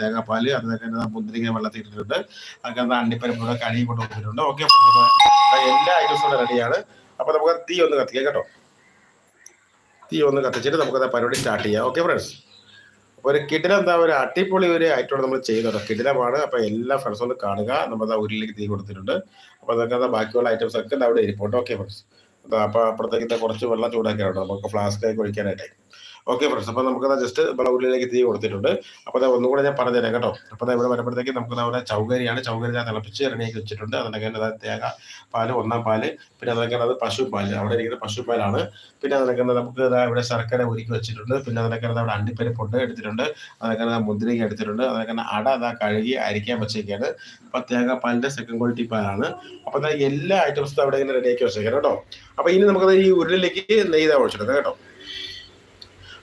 തേങ്ങാപ്പാൽ അതൊക്കെ മുന്തിരിങ്ങ വെള്ളത്തിൽ ഇട്ടിട്ടുണ്ട് അതൊക്കെ അണ്ടിപ്പരിപ്പ് കഴുകി കൊണ്ട് കൊടുത്തിട്ടുണ്ട് ഓക്കെ എല്ലാ ഐറ്റംസും കൂടെ റെഡിയാണ് അപ്പൊ നമുക്ക് തീ ഒന്ന് കത്തിക്കാം കേട്ടോ. തീ ഒന്ന് കത്തിച്ചിട്ട് നമുക്ക് പരിപാടി സ്റ്റാർട്ട് ചെയ്യാം. ഓക്കെ ഫ്രണ്ട്സ് ഒരു കിടിലം എന്താ ഒരു അടിപൊളി ഒരു ഐറ്റം നമ്മൾ ചെയ്യുന്നുണ്ട് കിടിലമാണ്. അപ്പോൾ എല്ലാ ഫ്രണ്ട്സും ഒന്ന് കാണുക. നമ്മൾ ആ ഉരുളിലേക്ക് തീ കൊടുത്തിട്ടുണ്ട്. അപ്പോൾ അതൊക്കെ ബാക്കിയുള്ള ഐറ്റംസ് ഒക്കെ അവിടെ ഇരിപ്പുണ്ട്. ഓക്കെ ഫ്രണ്ട്സ് അപ്പോൾ അപ്പുറത്തേക്ക് കുറച്ച് വെള്ളം ചൂടാക്കാനുണ്ട് നമുക്ക് ഫ്ലാസ്കിലേക്ക് ഒഴിക്കാനായിട്ട്. ഓക്കെ ഫ്രണ്ട്സ് അപ്പോൾ നമുക്ക് ജസ്റ്റ് നമ്മളെ ഉള്ളിലേക്ക് തീ കൊടുത്തിട്ടുണ്ട്. അപ്പോൾ അത് ഒന്നുകൂടെ ഞാൻ പറഞ്ഞുതരാം കേട്ടോ. അപ്പോൾ ഇവിടെ വരുമ്പോഴത്തേക്ക് നമുക്ക് അവിടെ ചൗകരിയാണ്. ചൗകരി ഞാൻ തിളപ്പിച്ച് റെഡിയാക്കി വെച്ചിട്ടുണ്ട്. അതിനൊക്കെ അത് തേങ്ങ പാൽ ഒന്നാം പാൽ പിന്നെ അതിനൊക്കെ അത് പാൽ. അവിടെ ഇരിക്കുന്ന പാലാണ്. പിന്നെ അതിനൊക്കെ നമുക്ക് ഇവിടെ ശർക്കര ഒരുക്കി വെച്ചിട്ടുണ്ട്. പിന്നെ അതിനൊക്കെ അവിടെ അണ്ടിപ്പരിപ്പുണ്ട് എടുത്തിട്ടുണ്ട്. അതൊക്കെ മുന്തിരിങ്ങ എടുത്തിട്ടുണ്ട്. അതൊക്കെ അട അതാ കഴുകി അരിക്കാൻ വെച്ചേക്കാണ്. അപ്പൊ പാലിന്റെ സെക്കൻഡ് ക്വാളിറ്റി പാലാണ്. അപ്പൊ ദാ എല്ലാ ഐറ്റംസും അവിടെ ഇങ്ങനെ റെഡിയാക്കി വെച്ചേക്കാം കേട്ടോ. അപ്പൊ ഇനി നമുക്ക് ഈ ഉരുളിലേക്ക് നെയ്താ ഒഴിച്ചെടുക്കാം കേട്ടോ.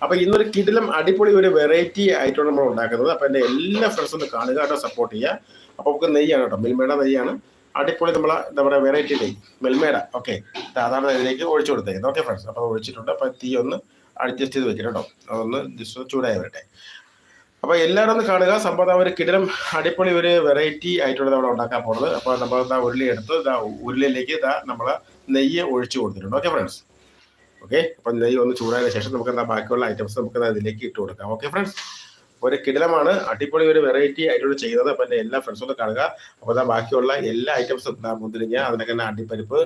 അപ്പൊ ഇന്നൊരു കിടിലം അടിപൊളി ഒരു വെറൈറ്റി ആയിട്ടാണ് നമ്മൾ ഉണ്ടാക്കുന്നത്. അപ്പൊ എന്റെ എല്ലാ ഫ്രണ്ട്സും കാണുക കേട്ടോ സപ്പോർട്ട് ചെയ്യുക. അപ്പൊ നമുക്ക് നെയ്യാണ് കേട്ടോ മിൽമേട നെയ്യാണ്. അടിപൊളി നമ്മളെ നമ്മുടെ വെറൈറ്റി നെയ്യ് മിൽമേട ഓക്കെ സാധാരണ ഇതിലേക്ക് ഒഴിച്ചു കൊടുത്തേക്കുന്നത്. ഓക്കെ ഫ്രണ്ട്സ് അപ്പൊ ഒഴിച്ചിട്ടുണ്ട്. അപ്പൊ തീ ഒന്ന് അഡ്ജസ്റ്റ് ചെയ്ത് വെക്കണം കേട്ടോ. അതൊന്ന് ജസ്റ്റ് ചൂടായി വരട്ടെ. അപ്പൊ എല്ലാവരും ഒന്ന് കാണുക. സംഭവം ഒരു കിടിലം അടിപൊളി ഒരു വെറൈറ്റി ആയിട്ടുള്ളത് അവിടെ ഉണ്ടാക്കാൻ പോകുന്നത് അപ്പൊ നമ്മൾ ഇതാ ഉരുളി എടുത്ത് ഇതാ ഉരുളിയിലേക്ക് ഇതാ നമ്മളെ നെയ്യ് ഒഴിച്ചു കൊടുത്തിട്ടുണ്ട്. ഓക്കെ ഫ്രണ്ട്സ് ഓക്കെ അപ്പം നെയ്യ് ഒന്ന് ചൂടായതിനു ശേഷം നമുക്ക് എന്താ ബാക്കിയുള്ള ഐറ്റംസ് നമുക്ക് ഇതിലേക്ക് ഇട്ട് കൊടുക്കാം. ഓക്കെ ഫ്രണ്ട്സ് ഒരു കിടിലമാണ്. അടിപൊളി ഒരു വെറൈറ്റി ആയിട്ട് ചെയ്യുന്നത്. അപ്പം എന്റെ എല്ലാ ഫ്രണ്ട്സും കാണുക. അപ്പോൾ ദാ ബാക്കിയുള്ള എല്ലാ ഐറ്റംസും മുന്തിരിങ്ങ അതിനൊക്കെ തന്നെ അണ്ടിപ്പരിപ്പ്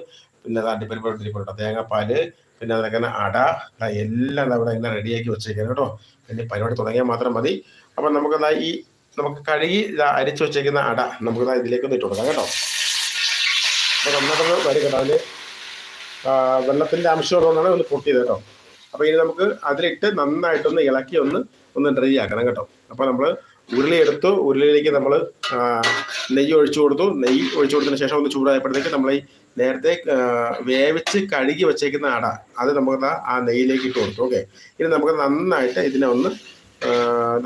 പിന്നെ അത് അണ്ടിപ്പരിപ്പ് ഇട്ടിരിപ്പുണ്ട് തേങ്ങാപ്പാൽ പിന്നെ അതിനൊക്കെ തന്നെ അട എല്ലാം അവിടെ ഇങ്ങനെ റെഡിയാക്കി വെച്ചേക്കാം കേട്ടോ. പിന്നെ പരിപാടി തുടങ്ങിയാൽ മാത്രം മതി. അപ്പം നമുക്ക് ദാ ഈ നമുക്ക് കഴുകി അരിച്ചു വെച്ചേക്കുന്ന അട നമുക്ക് ഇതിലേക്ക് ഒന്ന് ഇട്ട് കൊടുക്കാം കേട്ടോ. അപ്പം നമ്മളൊന്ന് വരും കേട്ടോ അതിൽ വെള്ളത്തിന്റെ അംശം ഉള്ളതുകൊണ്ടാണ് ഒന്ന് പൊട്ടിയത് കേട്ടോ. അപ്പൊ ഇനി നമുക്ക് അതിലിട്ട് നന്നായിട്ടൊന്ന് ഇളക്കി ഒന്ന് ഒന്ന് ഡ്രൈ ആക്കണം കേട്ടോ. അപ്പൊ നമ്മൾ ഉരുളി എടുത്തു ഉരുളിയിലേക്ക് നമ്മൾ നെയ്യ് ഒഴിച്ചു കൊടുത്തു. നെയ്യ് ഒഴിച്ചു കൊടുത്തതിന് ശേഷം ഒന്ന് ചൂടായപ്പോഴത്തേക്ക് നമ്മൾ ഈ നേരത്തെ വേവിച്ച് കഴുകി വെച്ചേക്കുന്ന അട അത് നമുക്ക് ആ നെയ്യിലേക്ക് ഇട്ട് കൊടുത്തു. ഓക്കെ. ഇനി നമുക്ക് നന്നായിട്ട് ഇതിനെ ഒന്ന്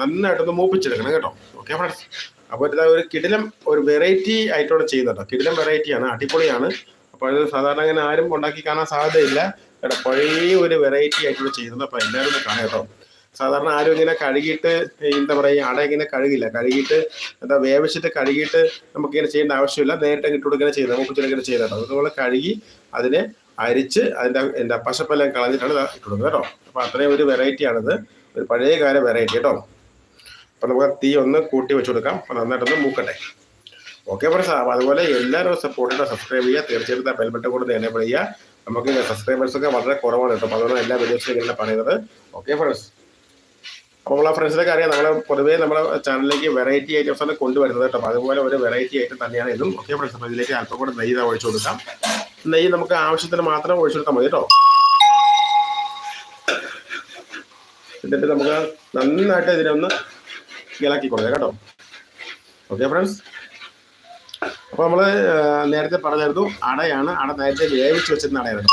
നന്നായിട്ടൊന്ന് മൂപ്പിച്ചെടുക്കണം കേട്ടോ. ഓക്കെ ഫ്രണ്ട്സ് അപ്പോൾ ഒരു കിടിലം ഒരു വെറൈറ്റി ആയിട്ടോടെ ചെയ്യുന്നുണ്ടോ. കിടിലം വെറൈറ്റിയാണ് അടിപൊളിയാണ്. അപ്പോൾ സാധാരണ അങ്ങനെ ആരും ഉണ്ടാക്കി കാണാൻ സാധ്യതയില്ല. കേട്ടോ പഴയ ഒരു വെറൈറ്റി ആയിട്ട് ചെയ്യുന്നത് അപ്പോൾ എല്ലാവരും കാണാം കേട്ടോ. സാധാരണ ആരും ഇങ്ങനെ കഴുകിയിട്ട് എന്താ പറയുക അട ഇങ്ങനെ കഴുകില്ല. കഴുകിയിട്ട് എന്താ വേവിച്ചിട്ട് കഴുകിയിട്ട് നമുക്ക് ഇങ്ങനെ ചെയ്യേണ്ട ആവശ്യമില്ല. നേരിട്ട് ഇട്ട് കൊടുക്കുക ചെയ്യുന്നത് നമുക്ക് ഇങ്ങനെ കേട്ടോ. അതുപോലെ കഴുകി അതിനെ അരിച്ച് അതിന്റെ എന്താ പശപ്പെല്ലാം കളഞ്ഞിട്ടാണ് ഇട്ട് കൊടുക്കുന്നത് കേട്ടോ. അപ്പോൾ അത്രയും ഒരു വെറൈറ്റിയാണിത് ഒരു പഴയ കാല വെറൈറ്റി കേട്ടോ. അപ്പോൾ നമുക്ക് തീ ഒന്ന് കൂട്ടി വെച്ച് കൊടുക്കാം. അപ്പോൾ നന്നായിട്ടൊന്ന് മൂക്കട്ടെ. ഓക്കെ അപ്പോൾ അതുപോലെ എല്ലാവരും സപ്പോർട്ട് ചെയ്യുക സബ്സ്ക്രൈബ് ചെയ്യുക. തീർച്ചയായിട്ടും ബെൽ ബട്ടൺ കൂടെ എനേബിൾ ചെയ്യുക. നമുക്ക് സബ്സ്ക്രൈബേഴ്സ് ഒക്കെ വളരെ കുറവാണ് കേട്ടോ. അതുകൊണ്ട് എല്ലാ വീഡിയോസിലും ഇങ്ങനെ പറയുന്നത്. ഓക്കെ ഫ്രണ്ട്സ് അപ്പോൾ നമ്മളെ ഫ്രണ്ട്സിനൊക്കെ അറിയാം. നമ്മളെ പൊതുവേ നമ്മുടെ ചാനലിലേക്ക് വെറൈറ്റി ഐറ്റംസ് ആണ് കൊണ്ടുവരുന്നത് കേട്ടോ. അപ്പോൾ അതുപോലെ ഒരു വെറൈറ്റി ഐറ്റം തന്നെയാണ് ഇതും. ഓക്കെ ഫ്രണ്ട്സ് അപ്പോൾ ഇതിലേക്ക് അല്പം കൂടെ നെയ്യ് ഒഴിച്ചു കൊടുക്കാം. നെയ്യ് നമുക്ക് ആവശ്യത്തിന് മാത്രം ഒഴിച്ചു കൊടുത്താൽ മതി കേട്ടോ. എന്നിട്ട് നമുക്ക് നന്നായിട്ട് ഇതിനൊന്ന് ഇളക്കി കൊടുക്കാം കേട്ടോ. ഓക്കെ ഫ്രണ്ട്സ് അപ്പോൾ നമ്മൾ നേരത്തെ പറഞ്ഞായിരുന്നു അടയാണ് അട നേരത്തെ വേവിച്ച് വെച്ചിരുന്ന അടയായിരുന്നു.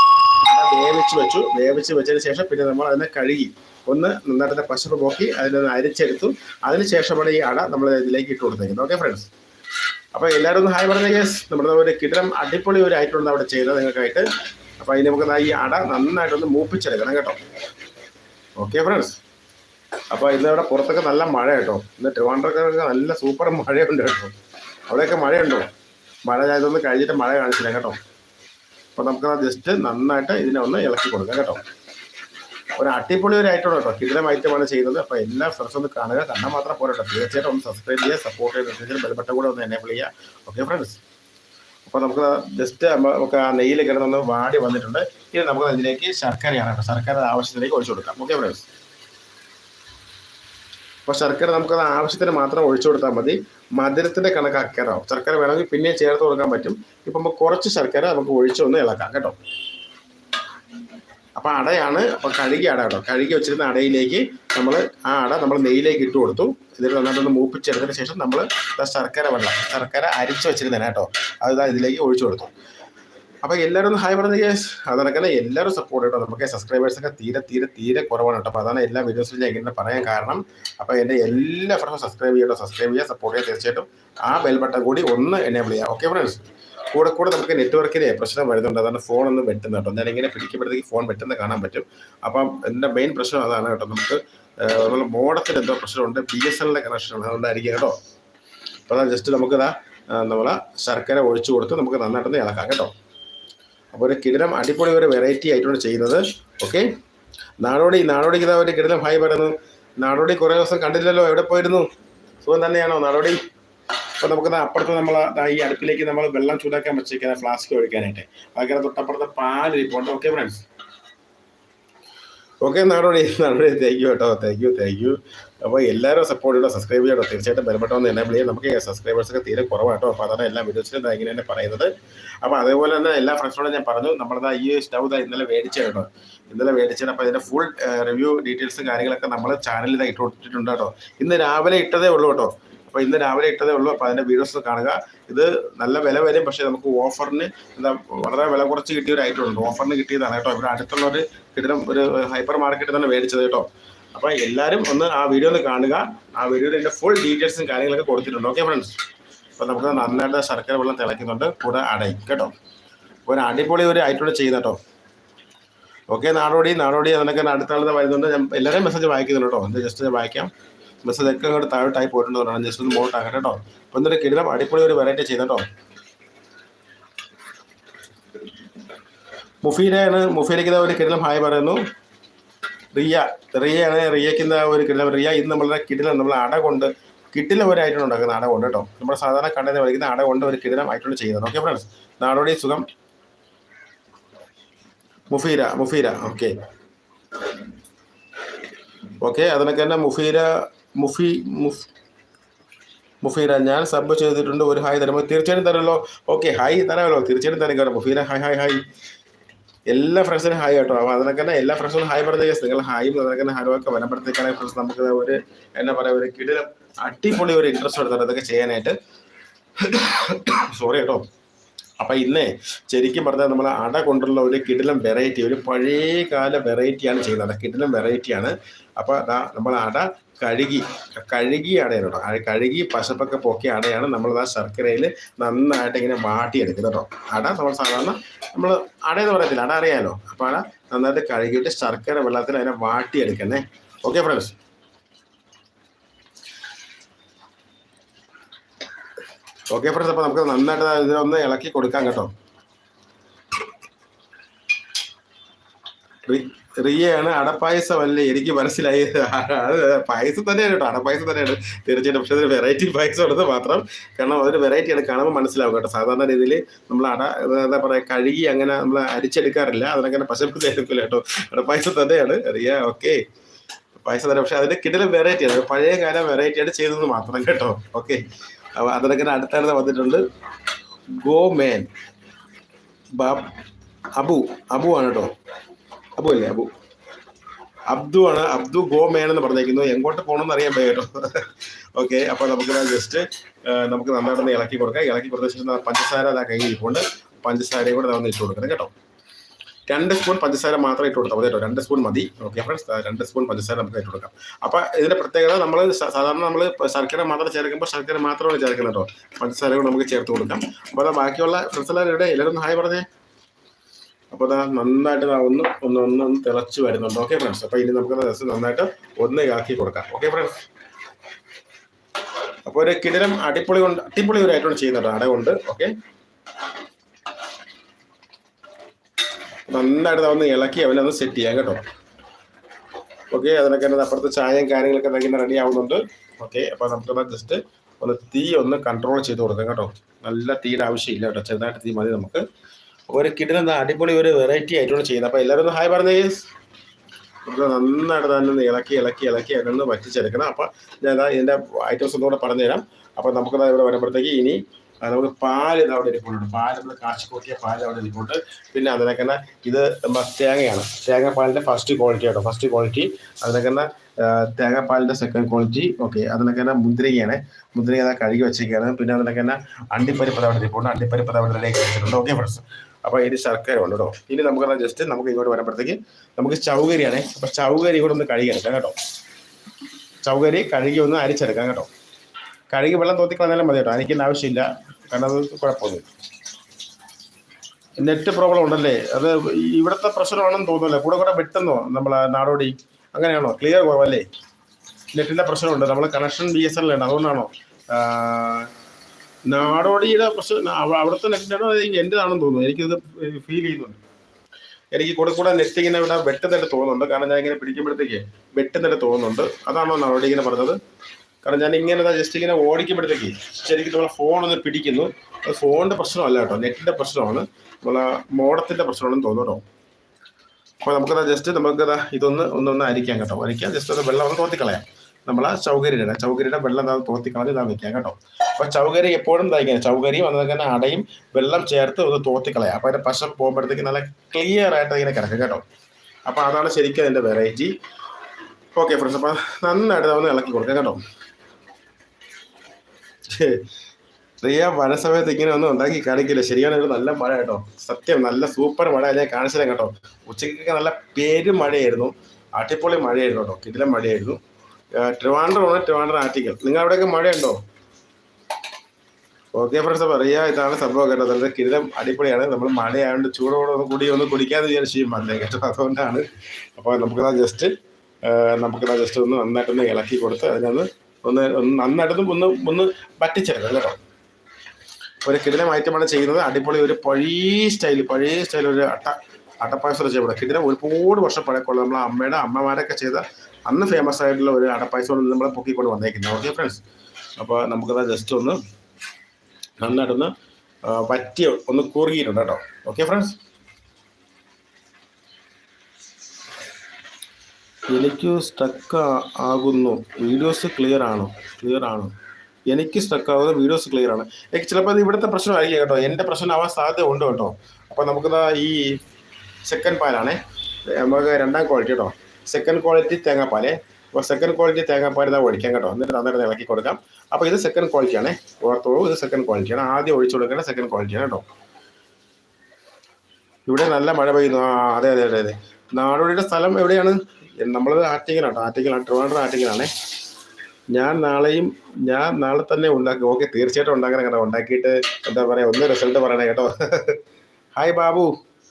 അട വേവിച്ച് വെച്ചു വേവിച്ച് വെച്ചതിന് ശേഷം പിന്നെ നമ്മൾ അതിനെ കഴുകി ഒന്ന് നന്നായിട്ട് പശുപ്പ് പോക്കി അതിനെ അരിച്ചെടുത്തു. അതിന് ശേഷമാണ് ഈ അട നമ്മൾ ഇതിലേക്ക് ഇട്ട് കൊടുത്തേക്കുന്നത്. ഓക്കെ ഫ്രണ്ട്സ് അപ്പോൾ എല്ലാവരും ഒന്ന് ഹായ് പറഞ്ഞ കേസ് നമ്മുടെ ഒരു കിടം അടിപൊളി ഒരു ഐറ്റം അവിടെ ചെയ്തത് നിങ്ങൾക്കായിട്ട്. അപ്പോൾ അതിന് നമുക്ക് ഈ അട നന്നായിട്ടൊന്ന് മൂപ്പിച്ചെടുക്കണം കേട്ടോ. ഓക്കെ ഫ്രണ്ട്സ് അപ്പോൾ ഇന്ന് ഇവിടെ പുറത്തൊക്കെ നല്ല മഴ കേട്ടോ. ഇന്ന് ട്രിവാൻഡ്രക്കാർക്ക് നല്ല സൂപ്പർ മഴയുണ്ട് കേട്ടോ. അവിടെയൊക്കെ മഴയുണ്ടോ? മഴ ആയതൊന്ന് കഴിഞ്ഞിട്ട് മഴ കാണിച്ചില്ല കേട്ടോ. അപ്പോൾ നമുക്ക് ജസ്റ്റ് നന്നായിട്ട് ഇതിനെ ഒന്ന് ഇളക്കി കൊടുക്കാം കേട്ടോ. ഒരു അടിപൊളി ഒരു ഐറ്റം കേട്ടോ. കിടിലം ഐറ്റമാണ് ചെയ്യുന്നത് അപ്പോൾ എല്ലാ ഫ്രണ്ട്സ് ഒന്ന് കാണുക. കണ്ടാൽ മാത്രം പോരട്ടോ തീർച്ചയായിട്ടും ഒന്ന് സബ്സ്ക്രൈബ് ചെയ്യുക സപ്പോർട്ട് ചെയ്യുക. ബെൽബട്ടം കൂടെ ഒന്ന് എനേബിൾ ചെയ്യുക. ഓക്കെ ഫ്രണ്ട്സ് അപ്പോൾ നമുക്ക് ജസ്റ്റ് നമുക്ക് ആ നെയ്യിൽ കിടന്നൊന്ന് വാടി വന്നിട്ടുണ്ട്. ഇനി നമുക്ക് അതിലേക്ക് ശർക്കരയാണ് ശർക്കര ആവശ്യത്തിലേക്ക് ഒഴിച്ചു കൊടുക്കാം. ഓക്കെ ഫ്രണ്ട്സ് അപ്പോൾ ശർക്കര നമുക്കത് ആവശ്യത്തിന് മാത്രം ഒഴിച്ചു കൊടുത്താൽ മതി. മധുരത്തിന്റെ കണക്കാക്കിയതാവും ശർക്കര വേണമെങ്കിൽ പിന്നെ ചേർത്ത് കൊടുക്കാൻ പറ്റും. ഇപ്പം നമുക്ക് കുറച്ച് ശർക്കര നമുക്ക് ഒഴിച്ചൊന്ന് ഇളക്കാം കേട്ടോ. അപ്പോൾ അടയാണ് അപ്പൊ കഴുകി അട കേട്ടോ. കഴുകി വെച്ചിരുന്ന അടയിലേക്ക് നമ്മൾ ആ അട നമ്മൾ നെയ്യിലേക്ക് ഇട്ട് കൊടുത്തു. ഇതിൽ നന്നായിട്ടൊന്ന് മൂപ്പിച്ചെടുത്തതിന് ശേഷം നമ്മൾ ശർക്കര വെള്ളം ശർക്കര അരിച്ചു വെച്ചിരുന്നേനെ കേട്ടോ. അത് ഇതിലേക്ക് ഒഴിച്ചു കൊടുത്തു. അപ്പൊ എല്ലാവരും ഒന്ന് ഹായ് പറഞ്ഞ കേസ് നടക്കുന്ന എല്ലാവരും സപ്പോർട്ട് കേട്ടോ നമുക്ക് സബ്സ്ക്രൈബേഴ്സ് ഒക്കെ തീരെ തീരെ തീരെ കുറവാണ് കേട്ടോ. അപ്പൊ അതാണ് എല്ലാ വീഡിയോസും ഞാൻ ഇങ്ങനെ പറയാൻ കാരണം. അപ്പൊ എന്റെ എല്ലാ ഫ്രണ്ട്സും സബ്സ്ക്രൈബ് ചെയ്യട്ടോ സബ്സ്ക്രൈബ് ചെയ്യുക സപ്പോർട്ട് ചെയ്യുക തീർച്ചയായിട്ടും ആ ബെൽ ബട്ടൺ കൂടി ഒന്ന് എനേബിൾ ചെയ്യുക ഓക്കെ ഫ്രണ്ട്സ് കൂടെ കൂടെ നമുക്ക് നെറ്റ്വർക്കിലെ പ്രശ്നം വരുന്നുണ്ട്. അതാണ് ഫോൺ ഒന്ന് പെട്ടെന്ന് കേട്ടോ. ഞാൻ ഇങ്ങനെ പിടിക്കുമ്പോഴത്തേക്ക് ഫോൺ വെട്ടുന്ന കാണാൻ പറ്റും. അപ്പം എന്റെ മെയിൻ പ്രശ്നം അതാണ് കേട്ടോ. നമുക്ക് നമ്മുടെ മോഡത്തിന് എന്തോ പ്രശ്നമുണ്ട്. പി എസ് എല്ലിന്റെ കണക്ഷനാണ് അതുകൊണ്ടായിരിക്കും കേട്ടോ. അപ്പൊ അതാ ജസ്റ്റ് നമുക്കിതാ നമ്മളെ ശർക്കര ഒഴിച്ചു കൊടുത്ത് നമുക്ക് നന്നായിട്ടൊന്ന് ഇളക്കാം കേട്ടോ. അപ്പോൾ ഒരു കിടിലം അടിപൊളി ഒരു വെറൈറ്റി ആയിട്ടാണ് ചെയ്യുന്നത്. ഓക്കെ നാടോടി നാടോടിക്ക് ഇതാ ഒരു കിടിലം ഹായ് പറയുന്നു. നാടോടി കുറേ ദിവസം കണ്ടില്ലല്ലോ എവിടെ പോയിരുന്നു? സുഖം തന്നെയാണോ നാടോടി? അപ്പോൾ നമുക്ക് അപ്പുറത്ത് നമ്മൾ ഈ അടുപ്പിലേക്ക് നമ്മൾ വെള്ളം ചൂടാക്കാൻ വെച്ചേക്കുന്ന ഫ്ലാസ്ക് ഒഴിക്കാനായിട്ട്. ബാക്കി തൊട്ടപ്പുറത്തെ പാൽ ഇരിപ്പുണ്ട്. ഓക്കെ ഫ്രണ്ട്സ് ഓക്കെ നാടോടി നാടോടി താങ്ക് യു കേട്ടോ താങ്ക് യു താങ്ക് യു അപ്പോൾ എല്ലാവരും സപ്പോർട്ട് ചെയ്യണം സബ്സ്ക്രൈബ് ചെയ്യണം. തീർച്ചയായിട്ടും ബലപ്പെട്ട എന്ന് എനേബിൾ ചെയ്യാം നമുക്ക് സബ്സ്ക്രൈബേഴ്സ് ഒക്കെ തീരെ കുറവാട്ടോ അപ്പോൾ അതാണ് എല്ലാ വീഡിയോസിലും ഇങ്ങനെ തന്നെ പറയുന്നത്. അപ്പോൾ അതേപോലെ തന്നെ എല്ലാ ഫ്രണ്ട്സിനോടും ഞാൻ പറഞ്ഞു നമ്മളത് ഈ സ്റ്റൗ ഇന്നലെ മേടിച്ചു കേട്ടോ. ഇന്നലെ മേടിച്ചത് അപ്പോൾ അതിന്റെ ഫുൾ റിവ്യൂ ഡീറ്റെയിൽസും കാര്യങ്ങളൊക്കെ നമ്മൾ ചാനലിൽ ഇട്ട് കൊടുത്തിട്ടുണ്ട് കേട്ടോ. ഇന്ന് രാവിലെ ഇട്ടതേ ഉള്ളൂ കേട്ടോ. അപ്പോൾ ഇന്ന് രാവിലെ ഇട്ടതേ ഉള്ളൂ. അപ്പോൾ അതിന്റെ വീഡിയോസ് കാണുക. ഇത് നല്ല വില വരും. പക്ഷേ നമുക്ക് ഓഫറിന് എന്താ വളരെ വില കുറച്ച് കിട്ടിയ ഒരു ഐറ്റം ഉണ്ട് ഓഫറിന് കിട്ടിയതാണ് കേട്ടോ. ഇവിടെ അടുത്തുള്ള ഒരു കിടിലം ഒരു ഹൈപ്പർ മാർക്കറ്റിൽ തന്നെ മേടിച്ചത് കേട്ടോ. അപ്പോൾ എല്ലാരും ഒന്ന് ആ വീഡിയോ ഒന്ന് കാണുക. ആ വീഡിയോയിൽ എന്റെ ഫുൾ ഡീറ്റെയിൽസും കാര്യങ്ങളൊക്കെ കൊടുത്തിട്ടുണ്ട്. ഓക്കെ ഫ്രണ്ട്സ് അപ്പോൾ നമുക്ക് നന്നായിട്ട് ശർക്കര വെള്ളം തിളയ്ക്കുന്നുണ്ട്. കൂടെ അടയും കേട്ടോ? ഒരു അടിപൊളി ഒരു ആയിട്ടുള്ള ചെയ്യുന്ന കേട്ടോ. ഓക്കെ നാടോടി നാടോടി അതിനൊക്കെ അടുത്ത വരുന്നുണ്ട്. ഞാൻ എല്ലാവരെയും മെസ്സേജ് വായിക്കുന്നുണ്ട് കേട്ടോ. എന്ത് ജസ്റ്റ് വായിക്കാം. മെസ്സേജ് ഒക്കെ അങ്ങോട്ട് താഴോട്ടായി പോയിട്ടുണ്ടോ ജസ്റ്റ് ഒന്ന് മോട്ടാകട്ടെ കേട്ടോ. അപ്പോൾ എന്നിട്ട് കിടിലം അടിപൊളി ഒരു വെറൈറ്റി ചെയ്തോ മുഫീനയാണ് മുഫീനയ്ക്ക് ഇതാ ഒരു കിടിലം ഹായ് പറയുന്നു. റിയ റിയയാണ് ആണ് റിയക്കുന്ന ഒരു കിടിലം. റിയ ഇന്ന് നമ്മളുടെ കിടിലം നമ്മൾ അട കൊണ്ട് കിട്ടില ഒരു ഐറ്റം ഉണ്ടാക്കുന്ന അട കൊണ്ട് കേട്ടോ. നമ്മുടെ സാധാരണ കണ്ടതിന് വലിക്കുന്ന അട കൊണ്ട് ഒരു കിടിലം ആയിട്ടുള്ള ചെയ്യുന്നത്. ഓക്കെ ഫ്രണ്ട്സ് നാടോടി സുഖം? മുഫീര മുഫീര ഓക്കെ ഓക്കെ അതിനൊക്കെ തന്നെ മുഫീര മുഫി മുഫ് മുഫീര ഞാൻ സബ് ചെയ്തിട്ടുണ്ട്. ഒരു ഹായ് തരുമ്പോൾ തീർച്ചയായും തരുമല്ലോ. ഓക്കെ ഹായ് തരാമല്ലോ. തീർച്ചയായും തരും കേട്ടോ മുഫീര. Hi hi hi. എല്ലാ ഫ്രണ്ട്സിനും ഹായ് കേട്ടോ. അപ്പോൾ അതിനൊക്കെ എല്ലാ ഫ്രണ്ട്സിനും ഹായ് പറഞ്ഞ നിങ്ങൾ ഹായും അതിനൊക്കെ തന്നെ ഹലോ ഒക്കെ വരുമ്പോഴത്തേക്കാണെങ്കിൽ ഫ്രണ്ട്സ് നമുക്ക് ഒരു എന്നാ പറയുക ഒരു കിടിലം അടിപൊളി ഒരു ഇൻട്രസ്റ്റ് എടുത്തിട്ട് അതൊക്കെ ചെയ്യാനായിട്ട്. സോറി കേട്ടോ. അപ്പൊ ഇന്നേ ശരിക്കും പറഞ്ഞാൽ നമ്മൾ അട കൊണ്ടുള്ള ഒരു കിടിലം വെറൈറ്റി ഒരു പഴയ കാല വെറൈറ്റിയാണ് ചെയ്യുന്നത്. കിടിലം വെറൈറ്റിയാണ് അപ്പൊ അതാ നമ്മൾ അട കഴുകി കഴുകി അടയാണ് കേട്ടോ കഴുകി പശപ്പൊക്കെ പൊക്കിയ അടയാണ് നമ്മൾ ആ ശർക്കരയിൽ നന്നായിട്ട് ഇങ്ങനെ വാട്ടിയെടുക്കുന്നത് കേട്ടോ. അട നമ്മൾ സാധാരണ നമ്മൾ അട എന്ന് പറയത്തില്ല അട അറിയാലോ? അപ്പോൾ അട നന്നായിട്ട് കഴുകിയിട്ട് ശർക്കര വെള്ളത്തിൽ അതിനെ വാട്ടിയെടുക്കണേ ഓക്കെ ഫ്രണ്ട്സ് ഓക്കെ ഫ്രണ്ട്സ് അപ്പോൾ നമുക്ക് നന്നായിട്ട് ഇതിനൊന്ന് ഇളക്കി കൊടുക്കാം കേട്ടോ. റിയയാണ്. അടപ്പായസമല്ലേ എനിക്ക് മനസ്സിലായി. അത് പായസം തന്നെയാണ് കേട്ടോ. അടപ്പായസം തന്നെയാണ്. തീർച്ചയായിട്ടും. പക്ഷേ അതൊരു വെറൈറ്റി പായസം ഉള്ളത് മാത്രം. കാരണം അതൊരു വെറൈറ്റിയാണ് കാണുമ്പോൾ മനസ്സിലാവും കേട്ടോ. സാധാരണ രീതിയിൽ നമ്മൾ അട എന്താ പറയുക കഴുകി അങ്ങനെ നമ്മൾ അരിച്ചെടുക്കാറില്ല. അതിനങ്ങനെ പശപ്പ് എടുക്കില്ല കേട്ടോ. അടപ്പായസം തന്നെയാണ്. റിയ ഓക്കെ പായസം തന്നെ. പക്ഷെ അതിന്റെ കിടലും വെറൈറ്റിയാണ് പഴയ കാലം വെറൈറ്റിയാണ് ചെയ്തത് മാത്രം കേട്ടോ. ഓക്കെ അപ്പൊ അതിനങ്ങനെ അടുത്തടുത്ത് വന്നിട്ടുണ്ട്. Go man. ബാബ് അബു അബു ആണ് കേട്ടോ. അബു അല്ലേ? അബു. അബ്ദു ആണ്. അബ്ദു ഗോ മേൻ എന്ന് പറഞ്ഞേക്കുന്നു. എങ്ങോട്ട് പോകണമെന്ന് അറിയാൻ കേട്ടോ. ഓക്കെ അപ്പൊ നമുക്ക് ജസ്റ്റ് നമുക്ക് നന്നായിട്ടൊന്ന് ഇളക്കി കൊടുക്കാം. ഇളക്കി കൊടുത്ത പഞ്ചസാര അതാ കയ്യിൽ ഇരിപ്പുണ്ട്. പഞ്ചസാരയും കൂടെ നമ്മൾ ഇട്ട് കൊടുക്കണം കേട്ടോ. രണ്ട് സ്പൂൺ പഞ്ചസാര മാത്രം ഇട്ട് കൊടുത്താൽ മതി കേട്ടോ. രണ്ട് സ്പൂൺ മതി. ഓക്കെ ഫ്രണ്ട്സ് രണ്ട് സ്പൂൺ പഞ്ചസാര നമുക്ക് ഇട്ട് കൊടുക്കാം. അപ്പോൾ ഇതിന്റെ പ്രത്യേകത നമ്മൾ സാധാരണ നമ്മൾ ശർക്കര മാത്രം ചേർക്കുമ്പോൾ ശർക്കര മാത്രമാണ് ചേർക്കുന്നത് കേട്ടോ. പഞ്ചസാര നമുക്ക് ചേർത്ത് കൊടുക്കാം. അപ്പോൾ ബാക്കിയുള്ള ഫ്രണ്ട്സ് എല്ലാവരും ഇവിടെ എല്ലാവരും ഹായ് പറഞ്ഞേ. അപ്പോൾ അതാ നന്നായിട്ട് ഒന്ന് ഒന്ന് ഒന്ന് ഒന്ന് തിളച്ച് വരുന്നുണ്ട്. ഓക്കെ ഫ്രണ്ട്സ് അപ്പോൾ ഇനി നമുക്ക് രസം നന്നായിട്ട് ഒന്ന് ഇതാക്കി കൊടുക്കാം. ഓക്കെ ഫ്രണ്ട്സ് അപ്പോൾ ഒരു കിടിലം അടിപൊളി കൊണ്ട് അടിപൊളി ഒരു ഐറ്റം ചെയ്യുന്നുണ്ട് അട കൊണ്ട്. ഓക്കെ നന്നായിട്ട് ഒന്ന് ഇളക്കി അവനെ ഒന്ന് സെറ്റ് ചെയ്യാം കേട്ടോ. ഓക്കെ അതിനൊക്കെ തന്നെ അപ്പുറത്ത് ചായയും കാര്യങ്ങളൊക്കെ എന്തെങ്കിലും റെഡി ആവുന്നുണ്ട്. ഓക്കെ അപ്പോൾ നമുക്ക് ജസ്റ്റ് ഒന്ന് തീ ഒന്ന് കൺട്രോൾ ചെയ്ത് കൊടുക്കാം കേട്ടോ. നല്ല തീയുടെ ആവശ്യമില്ല കേട്ടോ ചെറുതായിട്ട് തീ മതി നമുക്ക്. ഒരു കിട്ടുന്ന അടിപൊളി ഒരു വെറൈറ്റി ആയിട്ടുള്ള ചെയ്യുന്നത് അപ്പോൾ എല്ലാവരും ഹായ് പറഞ്ഞേ. നമുക്ക് നന്നായിട്ട് തന്നെ ഒന്ന് ഇളക്കി ഇളക്കി ഇളക്കി അതിനൊന്ന് വറ്റിച്ചെടുക്കണം. അപ്പോൾ ഞാൻ ദാ ഇതിന്റെ ഐറ്റംസ് ഒന്നുകൂടെ പറഞ്ഞുതരാം. അപ്പോൾ നമുക്ക് ഇവിടെ വരുമ്പോഴത്തേക്ക് ഇനി നമുക്ക് പാൽ ഇത് അവിടെ ഇരിപ്പുണ്ട്. പാൽ നമ്മൾ കാച്ചി കൂട്ടിയ പാൽ അവിടെ ഇരിപ്പുണ്ട്. പിന്നെ അതിനൊക്കെ ഇത് തേങ്ങയാണ്. തേങ്ങാപ്പാലിന്റെ ഫസ്റ്റ് ക്വാളിറ്റി ആട്ടോ ഫസ്റ്റ് ക്വാളിറ്റി അതിനൊക്കെ തേങ്ങാപ്പാലിന്റെ സെക്കൻഡ് ക്വാളിറ്റി ഓക്കെ അതിനൊക്കെ മുന്തിരിങ്ങയാണ്. മുന്തിരിങ്ങ കഴുകി വെച്ചിരിക്കുകയാണ്. പിന്നെ അതിനൊക്കെ അണ്ടിപ്പരിപ്പ് അവിടെ ഇരിപ്പുണ്ട്. അണ്ടിപ്പരിപ്പ് അവിടെ വെച്ചിട്ടുണ്ട്. ഓക്കെ ഫ്രണ്ട്സ് അപ്പോൾ ഇനി ശർക്കര ഉണ്ട് കേട്ടോ ഇനി നമുക്ക് ജസ്റ്റ് നമുക്ക് ഇങ്ങോട്ട് വരുമ്പോഴത്തേക്ക് നമുക്ക് ചൗകരിയാണ്. അപ്പോൾ ചൗകരി കൂടെ ഒന്ന് കഴുകിയെടുക്കാം കേട്ടോ. ചൗകരി കഴുകി ഒന്ന് അരിച്ചെടുക്കാം കേട്ടോ. കഴുകി വെള്ളം തോത്തി കളഞ്ഞാലും മതി കേട്ടോ. അരിക്കേണ്ട ആവശ്യമില്ല. കാരണം അത് കുഴപ്പമൊന്നുമില്ല. നെറ്റ് പ്രോബ്ലം ഉണ്ടല്ലേ? അത് ഇവിടുത്തെ പ്രശ്നമാണെന്ന് തോന്നുന്നല്ലേ? കൂടെ കൂടെ വെട്ടുന്നോ നമ്മളെ നാടോടി? അങ്ങനെയാണോ? ക്ലിയർ കുറവല്ലേ നെറ്റിന്റെ പ്രശ്നമുണ്ട്. നമ്മൾ കണക്ഷൻ ബി എസ് എൽ ഉണ്ട് അതുകൊണ്ടാണോ? നാടോടിയുടെ പ്രശ്നം അവ- അവിടുത്തെ നെറ്റിനാണോ എന്റെതാണെന്ന് തോന്നുന്നു. എനിക്കിത് ഫീൽ ചെയ്യുന്നുണ്ട്. എനിക്ക് കൂടെ കൂടെ നെറ്റ് ഇങ്ങനെ ഇവിടെ വെട്ടുന്നിട്ട് തോന്നുന്നുണ്ട്. കാരണം ഞാൻ ഇങ്ങനെ പിടിക്കുമ്പോഴത്തേക്ക് വെട്ടുന്നിട്ട് തോന്നുന്നുണ്ട്. അതാണോ നാടോടി ഇങ്ങനെ പറഞ്ഞത്. കാരണം ഞാൻ ഇങ്ങനെ ജസ്റ്റ് ഇങ്ങനെ ഓടിക്കുമ്പോഴത്തേക്ക് ശരിക്കും നമ്മളെ ഫോൺ ഒന്ന് പിടിക്കുന്നു. അത് ഫോണിന്റെ പ്രശ്നമല്ല കേട്ടോ. നെറ്റിന്റെ പ്രശ്നമാണ്. നമ്മളെ മോഡത്തിന്റെ പ്രശ്നമാണെന്ന് തോന്നുന്നു കേട്ടോ. അപ്പോൾ നമുക്കതാ ജസ്റ്റ് നമുക്കതാ ഇതൊന്ന് ഒന്നൊന്ന് അരിക്കാം കേട്ടോ. അരിക്കാം. ജസ്റ്റ് അത് വെള്ളം ഒന്ന് തോത്തിക്കളയാം. നമ്മളെ ചൗകരിയുടെ ചൗകരിയുടെ വെള്ളം ഇതാ തോത്തിക്കളഞ്ഞ് ഇതാ വെക്കാം കേട്ടോ. അപ്പോൾ ചൗകരി എപ്പോഴും ഇങ്ങനെ ചൗകരിയും അതുപോലെ തന്നെ അടയും വെള്ളം ചേർത്ത് ഒന്ന് തോത്തിക്കളയാം അപ്പോൾ അതിന്റെ പശം പോകുമ്പോഴത്തേക്ക് നല്ല ക്ലിയർ ആയിട്ട് ഇങ്ങനെ കിടക്കും കേട്ടോ. അപ്പോൾ അതാണ് ശരിക്കും അതിന്റെ വെറൈറ്റി ഓക്കെ ഫ്രണ്ട്സ് അപ്പോൾ നന്നായിട്ട് ഒന്ന് ഇളക്കി കൊടുക്കാം കേട്ടോ. റിയ മഴ സമയത്ത് ഇങ്ങനെ ഒന്നും ഉണ്ടാക്കി കാണിക്കില്ല. ശരിയാണ് ഒരു നല്ല മഴ കേട്ടോ. സത്യം നല്ല സൂപ്പർ മഴ ഞാൻ കാണിച്ചില്ല കേട്ടോ. ഉച്ചയ്ക്കൊക്കെ നല്ല പേര് മഴയായിരുന്നു. അടിപൊളി മഴയായിരുന്നു കേട്ടോ. കിടിലം മഴയായിരുന്നു. ട്രിവാൻഡ്രമാണ് ട്രിവാൻഡ്രം ആറ്റിക്കൽ നിങ്ങൾ അവിടെയൊക്കെ മഴയുണ്ടോ? ഓക്കെ ഫ്രണ്ട്സ് റിയ ഇതാണ് സംഭവം കേട്ടോ. നല്ല കിരീടം അടിപൊളിയാണ്. നമ്മൾ മഴയായതുകൊണ്ട് ചൂടോടെ ഒന്ന് കൂടി ഒന്ന് കുടിക്കാന്ന് വിചാരിച്ച് വന്നേ കേട്ടോ. അതുകൊണ്ടാണ് അപ്പോൾ നമുക്കതാ ജസ്റ്റ് നമുക്കതാ ജസ്റ്റ് ഒന്ന് നന്നായിട്ടൊന്ന് ഇളക്കി കൊടുത്ത് അതിനൊന്ന് ഒന്ന് ഒന്ന് നന്നായിട്ടൊന്ന് ഒന്ന് ഒന്ന് പറ്റിച്ചെടുക്കാം കേട്ടോ. ഒരു കിടിലം ഐറ്റമാണ് ചെയ്യുന്നത്. അടിപൊളി ഒരു പഴയ സ്റ്റൈൽ പഴയ സ്റ്റൈൽ ഒരു അട്ട അട്ടപ്പായസം ചെയ്യപ്പെടും. കിടിലം ഒരുപാട് വർഷം പഴക്കമുള്ള നമ്മളെ അമ്മയുടെ അമ്മമാരൊക്കെ ചെയ്ത അന്ന് ഫേമസ് ആയിട്ടുള്ള ഒരു അടപ്പായസം നമ്മളെ പൊക്കിക്കൊണ്ട് വന്നേക്കുന്നത്. ഓക്കെ ഫ്രണ്ട്സ് അപ്പോൾ നമുക്കത് ജസ്റ്റ് ഒന്ന് നന്നായിട്ടൊന്ന് പറ്റിയ ഒന്ന് കുറുകിയിട്ടുണ്ട് കേട്ടോ. ഓക്കെ ഫ്രണ്ട്സ് എനിക്ക് സ്റ്റക്ക് ആകുന്നു. വീഡിയോസ് ക്ലിയർ ആണോ? ക്ലിയർ ആണോ? എനിക്ക് സ്റ്റക്ക് ആകുന്ന വീഡിയോസ് ക്ലിയർ ആണ്. എനിക്ക് ചിലപ്പോൾ അത് ഇവിടുത്തെ പ്രശ്നമായിരിക്കും കേട്ടോ. എന്റെ പ്രശ്നം ആവാൻ സാധ്യത ഉണ്ട് കേട്ടോ. അപ്പോൾ നമുക്കിതാ ഈ സെക്കൻഡ് പാലാണേ നമുക്ക് രണ്ടാം ക്വാളിറ്റി കേട്ടോ. സെക്കൻഡ് ക്വാളിറ്റി തേങ്ങാപ്പാലേ. അപ്പോൾ സെക്കൻഡ് ക്വാളിറ്റി തേങ്ങാപ്പാൽ ഇതാ ഒഴിക്കാം കേട്ടോ. എന്നിട്ട് നന്നായിട്ട് ഇളക്കി കൊടുക്കാം. അപ്പോൾ ഇത് സെക്കൻഡ് ക്വാളിറ്റിയാണ് ഓർത്തോളൂ ഇത് സെക്കൻഡ് ക്വാളിറ്റിയാണ് ആദ്യം ഒഴിച്ചു കൊടുക്കേണ്ട സെക്കൻഡ് ക്വാളിറ്റിയാണ് കേട്ടോ. ഇവിടെ നല്ല മഴ പെയ്യുന്നു. ആ അതെ അതെ അതെ അതെ. നാടോടിയുടെ സ്ഥലം എവിടെയാണ്? നമ്മളത് ആറ്റിങ്ങലാണ് ആറ്റിങ്ങലാണ് ട്രിവാൻഡ്രം ആറ്റിങ്ങലാണേ. ഞാൻ നാളെയും ഞാൻ നാളെ തന്നെ ഉണ്ടാക്കും ഓക്കെ തീർച്ചയായിട്ടും ഉണ്ടാക്കണം കേട്ടോ. ഉണ്ടാക്കിയിട്ട് എന്താ പറയുക ഒന്ന് റിസൾട്ട് പറയണേ കേട്ടോ. Hi Babu.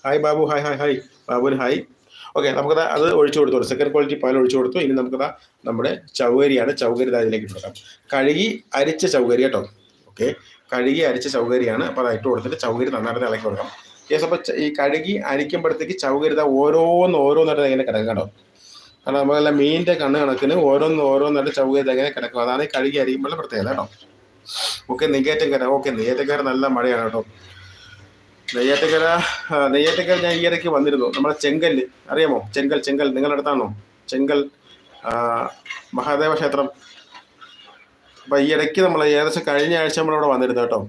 Hi Babu. Hi hi hi ബാബുവിന് ഹായ് ഓക്കെ നമുക്കത് അത് ഒഴിച്ചു കൊടുത്തു. സെക്കൻഡ് ക്വാളിറ്റി പാൽ ഒഴിച്ചു കൊടുത്തു. ഇനി നമുക്ക് നമ്മുടെ ചൗകരിയാണ് ചൗകരി അതിലേക്ക് കൊടുക്കാം കഴുകി അരിച്ച ചൗകരി കേട്ടോ. ഓക്കെ കഴുകി അരിച്ച ചൗകരിയാണ് അപ്പോൾ അത് ഇട്ട് കൊടുത്തിട്ട് ചൗകരി നന്നായിട്ട് ഇളക്കി കൊടുക്കാം. യെസ് അപ്പോൾ ഈ കഴുകി അരിക്കുമ്പോഴത്തേക്ക് ചൗകരി ദാ ഓരോന്ന് ഓരോന്നായിട്ട് ഇങ്ങനെ കിടക്കും കേട്ടോ. കാരണം നമ്മളല്ല മീനിന്റെ കണ്ണ് കണക്കിന് ഓരോന്ന് ഓരോന്നായിട്ട് ചൗകരിത എങ്ങനെ കിടക്കും. അതാണ് ഈ കഴുകി അരിക്കുമ്പോഴുള്ള പ്രത്യേകത കേട്ടോ. ഓക്കെ നെയ്യാറ്റങ്കര ഓക്കെ നെയ്യാറ്റങ്കര നല്ല മഴയാണ് കേട്ടോ. നെയ്യാറ്റക്കര നെയ്യാറ്റക്കര ഞാൻ ഈ ഇടയ്ക്ക് വന്നിരുന്നു. നമ്മുടെ ചെങ്കൽ അറിയാമോ? ചെങ്കൽ ചെങ്കൽ നിങ്ങളുടെ അടുത്താണോ ചെങ്കൽ മഹാദേവ ക്ഷേത്രം. അപ്പൊ ഈ ഇടയ്ക്ക് നമ്മൾ ഏകദേശം കഴിഞ്ഞ ആഴ്ച നമ്മൾ നമ്മളിവിടെ വന്നിരുന്നു കേട്ടോ.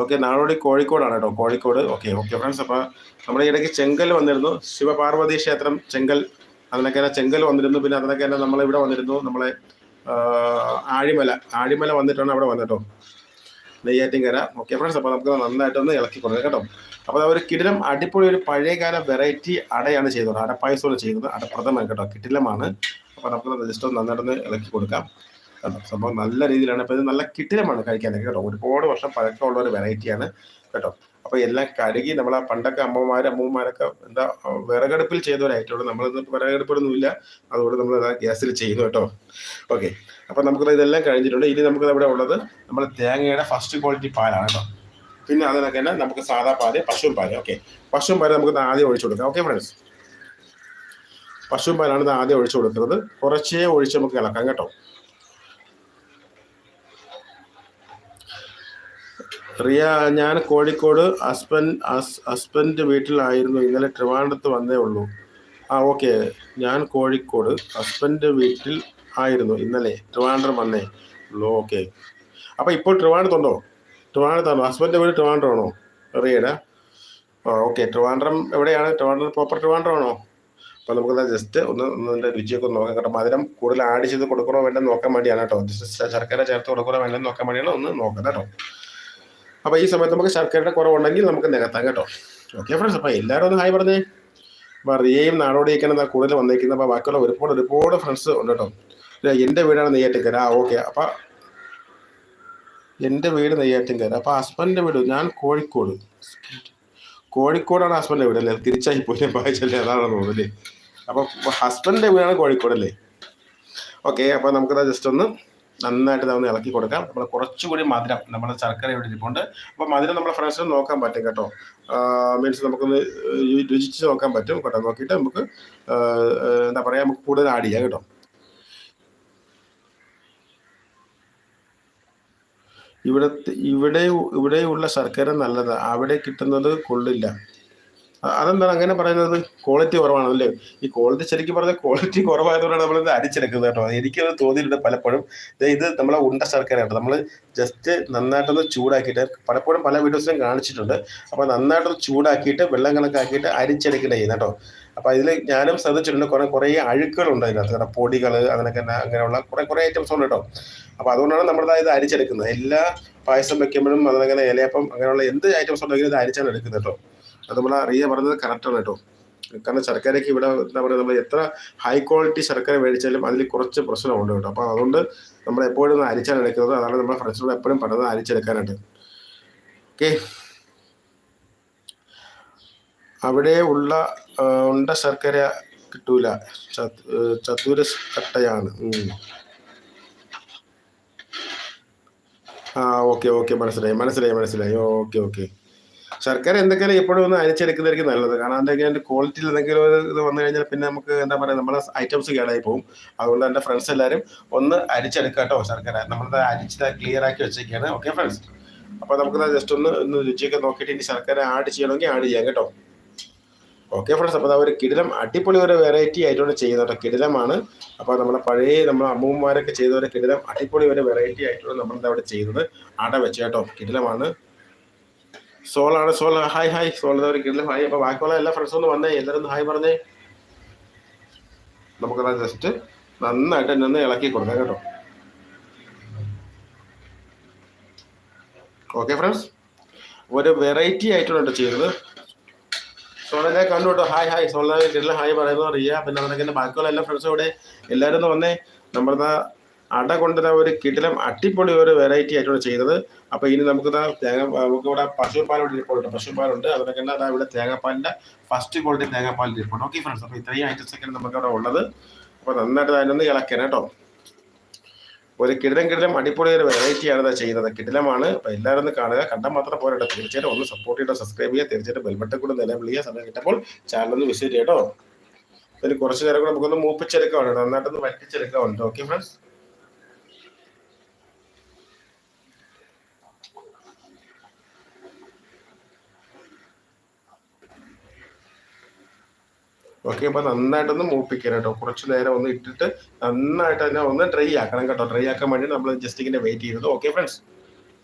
ഓക്കെ നാടോടി കോഴിക്കോടാണ് കേട്ടോ കോഴിക്കോട്. ഓക്കെ ഓക്കെ ഫ്രണ്ട്സ് അപ്പൊ നമ്മുടെ ഇടയ്ക്ക് ചെങ്കൽ വന്നിരുന്നു. ശിവപാർവതി ക്ഷേത്രം ചെങ്കൽ അതിനൊക്കെ ചെങ്കൽ വന്നിരുന്നു. പിന്നെ അതിനൊക്കെ തന്നെ നമ്മളിവിടെ വന്നിരുന്നു. നമ്മളെ ആഴിമല ആഴിമല വന്നിട്ടാണ് അവിടെ വന്നിട്ടോ നെയ്യാറ്റിൻകര. ഓക്കെ ഫ്രണ്ട്സ് അപ്പോൾ നമുക്ക് നന്നായിട്ടൊന്ന് ഇളക്കി കൊടുക്കാം കേട്ടോ. അപ്പോൾ ഒരു കിടിലം അടിപൊളി ഒരു പഴയകാല വെറൈറ്റി അടയാണ് ചെയ്യുന്നത് അടപ്പായസോട് ചെയ്യുന്നത്. അടപ്രഥമ കേട്ടോ കിടിലമാണ്. അപ്പോൾ നമുക്ക് ജസ്റ്റ് ഒന്ന് നന്നായിട്ടൊന്ന് ഇളക്കി കൊടുക്കാം. കേട്ടോ സംഭവം നല്ല രീതിയിലാണ്. അപ്പോൾ ഇത് നല്ല കിട്ടിലമാണ് കഴിക്കാനൊക്കെ കേട്ടോ. ഒരുപാട് വർഷം പഴക്കമുള്ള ഒരു വെറൈറ്റിയാണ് കേട്ടോ. അപ്പോൾ എല്ലാം കഴുകി ആ പണ്ടൊക്കെ അമ്മമാർ അമ്മൂമാരൊക്കെ എന്താ വിറകടുപ്പിൽ ചെയ്തവരായിട്ടുള്ളൂ നമ്മളിന്ന് വിറകടുപ്പൊന്നും ഇല്ല അതുകൊണ്ട് നമ്മൾ ഗ്യാസിൽ ചെയ്യുന്നു കേട്ടോ. ഓക്കെ അപ്പൊ നമുക്ക് ഇതെല്ലാം കഴിഞ്ഞിട്ടുണ്ട്. ഇനി നമുക്ക് ഇവിടെ ഉള്ളത് നമ്മൾ തേങ്ങയുടെ ഫസ്റ്റ് ക്വാളിറ്റി പാലാണ് കേട്ടോ. പിന്നെ അതിനൊക്കെ തന്നെ നമുക്ക് സാധാ പാൽ പശുവും പാൽ. ഓക്കെ പശുവും പാൽ നമുക്ക് ആദ്യം ഒഴിച്ചു കൊടുക്കാം. ഓക്കെ ഫ്രണ്ട്സ് പശുവും പാലാണ് ഇത് ആദ്യം ഒഴിച്ചു കൊടുക്കുന്നത്. കുറച്ചേ ഒഴിച്ച് നമുക്ക് ഇളക്കാം കേട്ടോ. റിയ ഞാൻ കോഴിക്കോട് ഹസ്ബൻഡ് ഹസ്ബൻഡ് വീട്ടിലായിരുന്നു. ഇന്നലെ ട്രിവാൻഡ്രത്ത് വന്നേ ഉള്ളൂ. ആ ഓക്കെ. ഞാൻ കോഴിക്കോട് ഹസ്ബൻഡ് വീട്ടിൽ ആയിരുന്നു ഇന്നലെ. ട്രിവാൻഡ്രം വന്നേ ഉള്ളൂ. ഓക്കെ. അപ്പോൾ ഇപ്പോൾ ട്രിവാൻഡ്രത്തുണ്ടോ? ട്രിവാൻഡ്രത്താണോ? ഹസ്ബൻഡ് വീട് ട്രിവാൻഡ്രം ആണോ റിയയുടെ? ആ ഓക്കെ. ട്രിവാൻഡ്രം എവിടെയാണ്? ട്രിവാൻഡ്രം പ്രോപ്പർ ട്രിവാൻഡ്രം ആണോ അപ്പോൾ നമുക്കത് ജസ്റ്റ് ഒന്ന് ഒന്നിന്റെ രുചിയൊക്കെ ഒന്ന് നോക്കാം കേട്ടോ. മധുരം കൂടുതൽ ആഡ് ചെയ്ത് കൊടുക്കണോ വേണ്ടെന്ന് നോക്കാൻ വേണ്ടിയാണ് കേട്ടോ. ജസ്റ്റ് ശർക്കര ചേർത്ത് കൊടുക്കണോ വേണ്ടെന്ന് നോക്കാൻ വേണ്ടിയാണ് ഒന്ന് നോക്കാം കേട്ടോ. അപ്പോൾ ഈ സമയത്ത് നമുക്ക് ശർക്കരയുടെ കുറവുണ്ടെങ്കിൽ നമുക്ക് നികത്താം കേട്ടോ. ഓക്കെ ഫ്രണ്ട്സ് അപ്പോൾ എല്ലാവരും ഒന്ന് ഹായ് പറഞ്ഞേ. അപ്പോൾ റിയയും നാടോടിയൊക്കെയാണ് കൂടുതൽ വന്നിരിക്കുന്നത് അപ്പോൾ ബാക്കിയുള്ള ഒരുപാട് ഒരുപാട് ഫ്രണ്ട്സ് ഉണ്ട് കേട്ടോ. എന്റെ വീടാണ് നെയ്യാറ്റിൻകര. ആ ഓക്കെ അപ്പോൾ എന്റെ വീട് നെയ്യാറ്റിൻകര. അപ്പോൾ ഹസ്ബൻഡിന്റെ വീട് ഞാൻ കോഴിക്കോട്. കോഴിക്കോടാണ് ഹസ്ബൻഡിന്റെ വീട് അല്ലേ? തിരിച്ചായി പോയി. വായിച്ചല്ലേ? അതാണെന്ന് തോന്നുന്നല്ലേ അപ്പോൾ ഹസ്ബൻഡിന്റെ വീടാണ് കോഴിക്കോട് അല്ലേ ഓക്കെ അപ്പോൾ നമുക്കത് ജസ്റ്റ് ഒന്ന് നന്നായിട്ട് നമ്മൾ ഇളക്കി കൊടുക്കാം. നമ്മൾ കുറച്ചുകൂടി മധുരം നമ്മുടെ ശർക്കര ഇവിടെ ഇരിപ്പുണ്ട്. അപ്പോൾ മധുരം നമ്മുടെ ഫ്രണ്ട്സിന് നോക്കാൻ പറ്റും കേട്ടോ. മീൻസ് നമുക്കൊന്ന് രുചിച്ച് നോക്കാൻ പറ്റും കേട്ടോ. നോക്കിയിട്ട് നമുക്ക് എന്താ പറയുക നമുക്ക് കൂടുതൽ ആഡ് ചെയ്യാം കേട്ടോ. ഇവിടെ ഇവിടെ ഇവിടെയുള്ള ശർക്കര നല്ലതാണ് അവിടെ കിട്ടുന്നത് കൊള്ളില്ല. അതെന്താണ് അങ്ങനെ പറയുന്നത്? ക്വാളിറ്റി കുറവാണ് അല്ലേ? ഈ ക്വാളിറ്റി ശരിക്കും പറഞ്ഞ ക്വാളിറ്റി കുറവായതുകൊണ്ടാണ് നമ്മളിത് അരിച്ചെടുക്കുന്നത് കേട്ടോ. എനിക്കത് തോന്നിയിട്ടുണ്ട് പലപ്പോഴും. ഇത് നമ്മളെ ഉണ്ട ശർക്കരയാണ് നമ്മൾ ജസ്റ്റ് നന്നായിട്ടൊന്ന് ചൂടാക്കിയിട്ട് പലപ്പോഴും പല വീഡിയോസിലും കാണിച്ചിട്ടുണ്ട്. അപ്പോൾ നന്നായിട്ടൊന്ന് ചൂടാക്കിയിട്ട് വെള്ളം കണക്കാക്കിയിട്ട് അരിച്ചെടുക്കേണ്ട ചെയ്യുന്നത് കേട്ടോ. അപ്പോൾ ഇതിൽ ഞാനും ശ്രദ്ധിച്ചിട്ടുണ്ട്. കുറേ കുറേ അഴുക്കുകളുണ്ട് അതിനകത്ത് കാരണം പൊടികൾ അങ്ങനെയൊക്കെ അങ്ങനെയുള്ള കുറേ കുറേ ഐറ്റംസ് ഉണ്ട് കേട്ടോ. അപ്പോൾ അതുകൊണ്ടാണ് നമ്മളിതായത് ഇത് അരിച്ചെടുക്കുന്നത്. എല്ലാ പായസം വെക്കുമ്പോഴും അതങ്ങനെ ഇലയപ്പം അങ്ങനെയുള്ള എന്ത് ഐറ്റംസ് ഉണ്ടെങ്കിലും ഇത് അരിച്ചാണ് എടുക്കുന്നത് കേട്ടോ. അത് നമ്മൾ അറിയ പറഞ്ഞത് കറക്റ്റാണ് കേട്ടോ. കാരണം ശർക്കരയ്ക്ക് ഇവിടെ എന്താ പറയുക നമ്മൾ എത്ര ഹൈ ക്വാളിറ്റി ശർക്കര മേടിച്ചാലും അതിൽ കുറച്ച് പ്രശ്നമുണ്ട് കേട്ടോ. അപ്പോൾ അതുകൊണ്ട് നമ്മൾ എപ്പോഴും അരിച്ചാണ് എടുക്കുന്നത് അതാണ് നമ്മുടെ ഫ്രണ്ട്സിനോട് എപ്പോഴും പറയുന്നത് അരിച്ചെടുക്കാനായിട്ട്. ഓക്കെ അവിടെ ഉള്ള ഉണ്ട ശർക്കര കിട്ടൂല. ചത്- ചതുര കട്ടയാണ്. ആ ഓക്കെ ഓക്കെ മനസ്സിലായി മനസ്സിലായി മനസ്സിലായി. ഓക്കെ ഓക്കെ ശർക്കര എന്തൊക്കെയാലും എപ്പോഴും ഒന്ന് അരിച്ചെടുക്കുന്നതായിരിക്കും നല്ലത്. കാരണം എന്തെങ്കിലും അതിന്റെ ക്വാളിറ്റിയിൽ എന്തെങ്കിലും ഒരു ഇത് വന്നു കഴിഞ്ഞാൽ പിന്നെ നമുക്ക് എന്താ പറയുക നമ്മുടെ ഐറ്റംസ് കേടായി പോകും. അതുകൊണ്ട് എന്റെ ഫ്രണ്ട്സ് എല്ലാവരും ഒന്ന് അരിച്ചെടുക്കാട്ടോ സർക്കാർ നമ്മളത് അരിച്ചത് ക്ലിയർ ആക്കി വെച്ചേക്കാണ്. ഓക്കെ ഫ്രണ്ട്സ് അപ്പോൾ നമുക്ക് ജസ്റ്റ് ഒന്ന് ഒന്ന് രുചിയൊക്കെ നോക്കിയിട്ട് ഇനി സർക്കാർ ആഡ് ചെയ്യണമെങ്കിൽ ആഡ് ചെയ്യാം കേട്ടോ. ഓക്കെ ഫ്രണ്ട്സ് അപ്പോൾ ഒരു കിടിലം അടിപൊളി ഒരു വെറൈറ്റി ആയിട്ടാണ് ചെയ്യുന്നത് കേട്ടോ കിടിലമാണ്. അപ്പോൾ നമ്മുടെ പഴയ നമ്മുടെ അമ്മൂമ്മമാരൊക്കെ ചെയ്ത ഒരു കിടിലം അടിപൊളി ഒരു വെറൈറ്റി ആയിട്ടാണ് നമ്മളിത് അവിടെ ചെയ്യുന്നത്. അട വെച്ച് കേട്ടോ. കിടിലമാണ്. സോളാണ് സോൾ ഹായ് ഹായ് സോൾ കിടിലം ഹായ്. അപ്പോൾ ബാക്കിയുള്ള എല്ലാ ഫ്രണ്ട്സും ഒന്ന് വന്നേ എല്ലാവരും ഒന്ന് ഹായ് പറഞ്ഞേ. നമുക്കത് ജസ്റ്റ് നന്നായിട്ട് എന്നെ ഒന്ന് ഇളക്കി കൊടുക്കാം കേട്ടോ. ഓക്കെ ഫ്രണ്ട്സ് ഒരു വെറൈറ്റി ആയിട്ടാണ് ചെയ്തത് സോളനെ കണ്ടു കേട്ടോ. ഹായ് ഹായ് സോളനെ ഹായ് പറയുന്നത് റിയ പിന്നെ അതിനൊക്കെ ബാക്കിയുള്ള എല്ലാ ഫ്രണ്ട്സും ഇവിടെ എല്ലാവരും ഒന്ന് വന്നേ. നമ്മുടെ അട കൊണ്ടുവരാൻ ഒരു കിടിലം അടിപൊളി ഒരു വെറൈറ്റി ആയിട്ടാണ് ചെയ്തത് അപ്പൊ ഇനി നമുക്ക് തേങ്ങ നമുക്ക് ഇവിടെ പശുപാൽ ഇവിടെ ഇരിപ്പുണ്ട് പശുപാലുണ്ട് അതിനൊക്കെ അതാ ഇവിടെ തേങ്ങാപ്പാലിന്റെ ഫസ്റ്റ് ക്വാളിറ്റി തേങ്ങാപ്പാലിൽ ഇരിപ്പുണ്ട് ഓക്കെ ഫ്രണ്ട്സ് അപ്പൊ ഇത്രയും ഐറ്റംസ് ഒക്കെയാണ് നമുക്ക് അവിടെ ഉള്ളത്. അപ്പൊ നന്നായിട്ട് അതിനൊന്ന് ഇളക്കണം കേട്ടോ ഒരു കിടിലം കിടിലം അടിപൊളി ഒരു വെറൈറ്റിയാണ് ഇത് ചെയ്യുന്നത്. കിടിലമാണ്. അപ്പൊ എല്ലാവരും ഒന്ന് കാണുക. കണ്ടാൽ മാത്രം പോരാട്ടോ. തീർച്ചയായിട്ടും ഒന്ന് സപ്പോർട്ട് ചെയ്യുക സബ്സ്ക്രൈബ് ചെയ്യുക. തീർച്ചയായിട്ടും ബെൽബട്ടൻ കൂടെ നിലവിളിക്കുക സമയം കിട്ടുമ്പോൾ ചാനൽ ഒന്ന് വിസിറ്റ് ചെയ്യട്ടോ ഇതിന് കുറച്ച് നേരം കൂടെ നമുക്കൊന്ന് മൂപ്പിച്ചെടുക്കാവുണ്ട് നന്നായിട്ടൊന്ന് വറ്റിച്ചെടുക്കാവുണ്ട് ഓക്കെ ഫ്രണ്ട്സ് ഓക്കെ അപ്പൊ നന്നായിട്ടൊന്ന് മൂപ്പിക്കണം കേട്ടോ. കുറച്ച് നേരം ഒന്ന് ഇട്ടിട്ട് നന്നായിട്ട് തന്നെ ഒന്ന് ഡ്രൈ ആക്കണം കേട്ടോ. ഡ്രൈ ആക്കാൻ വേണ്ടി നമ്മൾ ജസ്റ്റ് ഇങ്ങനെ വെയിറ്റ് ചെയ്തത് ഓക്കെ ഫ്രണ്ട്സ്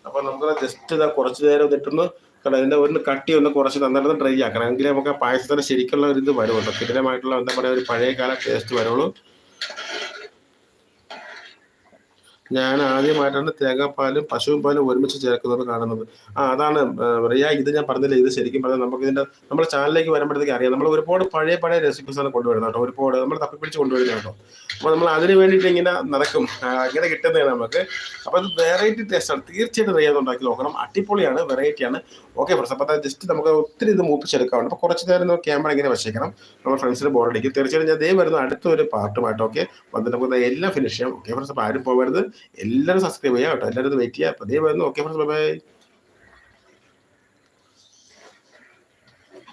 അപ്പൊ നമുക്ക് ജസ്റ്റ് ഇതാ കുറച്ച് നേരം ഇട്ടൊന്ന് കേട്ടോ അതിന്റെ ഒന്ന് കട്ടി ഒന്ന് കുറച്ച് നന്നായിട്ട് ഡ്രൈ ആക്കണം. എങ്കിലേ നമുക്ക് ആ പായസത്തിന് ശരിക്കുള്ള ഒരു ഇത് വരുള്ളൂ കിടിലമായിട്ടുള്ള എന്താ പറയുക ഒരു പഴയ കാല ടേസ്റ്റ് വരുള്ളൂ ഞാൻ ആദ്യമായിട്ടാണ് തേങ്ങാപ്പാലും പശുവും പാലും ഒരുമിച്ച് ചേർക്കുന്നത് കാണുന്നത്. ആ അതാണ് റിയ ഇത് ഞാൻ പറഞ്ഞില്ല ഇത് ശരിക്കും പറഞ്ഞാൽ നമുക്ക് ഇതിന്റെ നമ്മുടെ ചാനലിലേക്ക് വരുമ്പോഴത്തേക്ക് അറിയാം. നമ്മൾ ഒരുപാട് പഴയ പഴയ റെസിപ്പീസ് ആണ് കൊണ്ടുവരുന്നത് കേട്ടോ. ഒരുപാട് നമ്മൾ തപ്പിപ്പിടിച്ച് കൊണ്ടുവരുന്നത് കേട്ടോ. അപ്പോൾ നമ്മൾ അതിന് വേണ്ടിയിട്ട് ഇങ്ങനെ നടക്കും. ഇങ്ങനെ കിട്ടുന്നതാണ് നമുക്ക്. അപ്പോൾ അത് വെറൈറ്റി ടേസ്റ്റാണ് തീർച്ചയായിട്ടും റിയ ഉണ്ടാക്കി നോക്കണം. അടിപൊളിയാണ് വെറൈറ്റിയാണ് ഓക്കെ ഫ്രണ്ട്സ് അപ്പോൾ ജസ്റ്റ് നമുക്ക് ഒത്തിരി ഇത് മൂപ്പിച്ചെടുക്കാറുണ്ട് അപ്പോൾ കുറച്ച് നേരം ക്യാമറ ഇങ്ങനെ വെച്ചേക്കണം. നമ്മൾ ഫ്രണ്ട്സിന് ബോറടിക്കും തീർച്ചയായിട്ടും ഞാൻ ദേ വരുന്ന അടുത്ത ഒരു പാർട്ടുമായിട്ട് ഓക്കെ വന്നിട്ട് നമുക്ക് എല്ലാം ഫിനിഷ് ചെയ്യാം. ഓക്കെ ഫ്രണ്ട്സ് അപ്പോൾ ആരും പോകരുത് എല്ലാവരും സബ്സ്ക്രൈബ് ചെയ്യാം കേട്ടോ. എല്ലാവരും വെയിറ്റ് ചെയ്യാം. അപ്പോൾ വരുന്നു ഓക്കെ ഫ്രണ്ട്സ് ബൈ